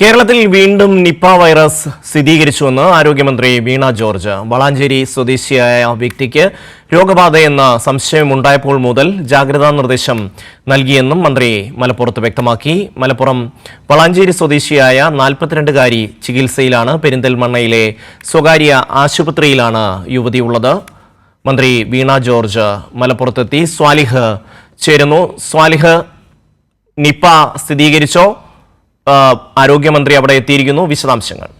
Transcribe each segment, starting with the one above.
കേരളത്തിൽ വീണ്ടും Nipah virus സ്ഥിരീകരിച്ചുവെന്ന് ആരോഗ്യമന്ത്രി വീണ ജോർജ്. വളാഞ്ചേരി സ്വദേശിയായ വ്യക്തിക്ക് രോഗബാധയെന്ന സംശയമുണ്ടായപ്പോൾ മുതൽ ജാഗ്രതാ നിർദ്ദേശം നൽകിയെന്നും മന്ത്രി മലപ്പുറത്ത് വ്യക്തമാക്കി. മലപ്പുറം വളാഞ്ചേരി സ്വദേശിയായ നാൽപ്പത്തിരണ്ടുകാരി ചികിത്സയിലാണ് പെരിന്തൽമണ്ണയിലെ സ്വകാര്യ ആശുപത്രിയിലാണ് യുവതിയുള്ളത്. മന്ത്രി വീണ ജോർജ് മലപ്പുറത്തെത്തി. സ്വാലിഹ് ചേരുന്നു. സ്വാലിഹ് നിപ്പ സ്ഥിരീകരിച്ചോ? ആരോഗ്യമന്ത്രി അവിടെ എത്തിയിരിക്കുന്നു. വിശദാംശങ്ങൾ.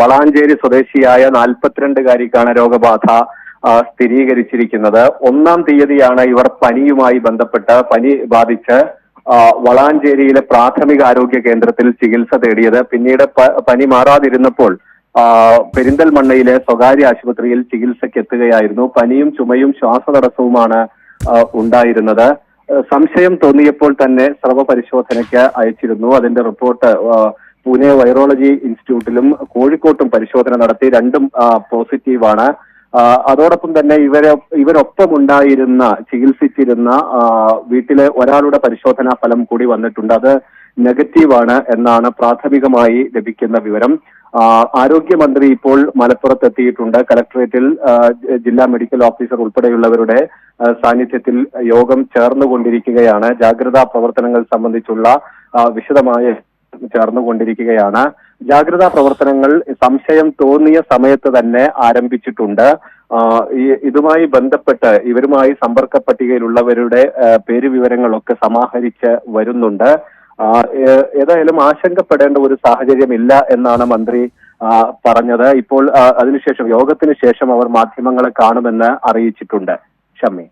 വളാഞ്ചേരി സ്വദേശിയായ നാൽപ്പത്തിരണ്ടുകാരിക്കാണ് രോഗബാധ സ്ഥിരീകരിച്ചിരിക്കുന്നത്. ഒന്നാം തീയതിയാണ് ഇവർ പനിയുമായി ബന്ധപ്പെട്ട് പനി ബാധിച്ച് വളാഞ്ചേരിയിലെ പ്രാഥമിക ആരോഗ്യ കേന്ദ്രത്തിൽ ചികിത്സ തേടിയത്. പിന്നീട് പനി മാറാതിരുന്നപ്പോൾ പെരിന്തൽമണ്ണയിലെ സ്വകാര്യ ആശുപത്രിയിൽ ചികിത്സയ്ക്ക് എത്തുകയായിരുന്നു പനിയും ചുമയും ശ്വാസതടസ്സവുമാണ് ഉണ്ടായിരുന്നത്. സംശയം തോന്നിയപ്പോൾ തന്നെ സ്രവ പരിശോധനയ്ക്ക് അയച്ചിരുന്നു. അതിന്റെ റിപ്പോർട്ട് പൂനെ വൈറോളജി ഇൻസ്റ്റിറ്റ്യൂട്ടിലും കോഴിക്കോട്ടും പരിശോധന നടത്തി. രണ്ടും പോസിറ്റീവാണ്. അതോടൊപ്പം തന്നെ ഇവരെ ഇവരൊപ്പം ഉണ്ടായിരുന്ന ചികിത്സിച്ചിരുന്ന വീട്ടിലെ ഒരാളുടെ പരിശോധനാ ഫലം കൂടി വന്നിട്ടുണ്ട്. അത് നെഗറ്റീവാണ് എന്നാണ് പ്രാഥമികമായി ലഭിക്കുന്ന വിവരം. ആരോഗ്യമന്ത്രി ഇപ്പോൾ മലപ്പുറത്ത് എത്തിയിട്ടുണ്ട് കലക്ടറേറ്റിൽ ജില്ലാ മെഡിക്കൽ ഓഫീസർ ഉൾപ്പെടെയുള്ളവരുടെ സാന്നിധ്യത്തിൽ യോഗം ചേർന്നുകൊണ്ടിരിക്കുകയാണ്. ജാഗ്രതാ പ്രവർത്തനങ്ങൾ സംബന്ധിച്ചുള്ള വിശദമായ ചേർന്നുകൊണ്ടിരിക്കുകയാണ്. ജാഗ്രതാ പ്രവർത്തനങ്ങൾ സംശയം തോന്നിയ സമയത്ത് തന്നെ ആരംഭിച്ചിട്ടുണ്ട്. ഇതുമായി ബന്ധപ്പെട്ട് ഇവരുമായി സമ്പർക്ക പട്ടികയിലുള്ളവരുടെ പേരുവിവരങ്ങളൊക്കെ പേര് വിവരങ്ങളൊക്കെ സമാഹരിച്ച് വരുന്നുണ്ട്. ഏതായാലും ആശങ്കപ്പെടേണ്ട ഒരു സാഹചര്യമില്ല എന്നാണ് മന്ത്രി പറഞ്ഞത്. ഇപ്പോൾ അതിനുശേഷം യോഗത്തിന് ശേഷം അവർ മാധ്യമങ്ങളെ കാണുമെന്ന് അറിയിച്ചിട്ടുണ്ട്. ഷമ്മി.